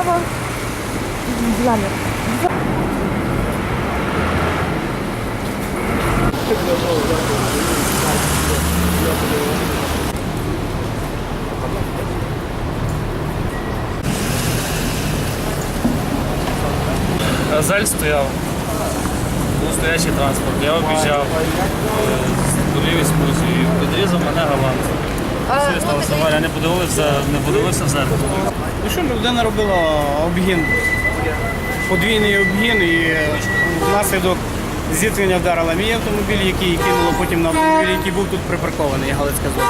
направо. Замер. Газель стояв, був стоячий транспорт, я об'їжджав з поліві смузі і підрізав мене голландцем. Все сталося аварія, не подивився, не подивився в зеркало. Ну що людина робила обгін, подвійний обгін і внаслідок зіткнення вдарила мій автомобіль, який кинуло потім на автомобіль, який був тут припаркований, Галицька зона.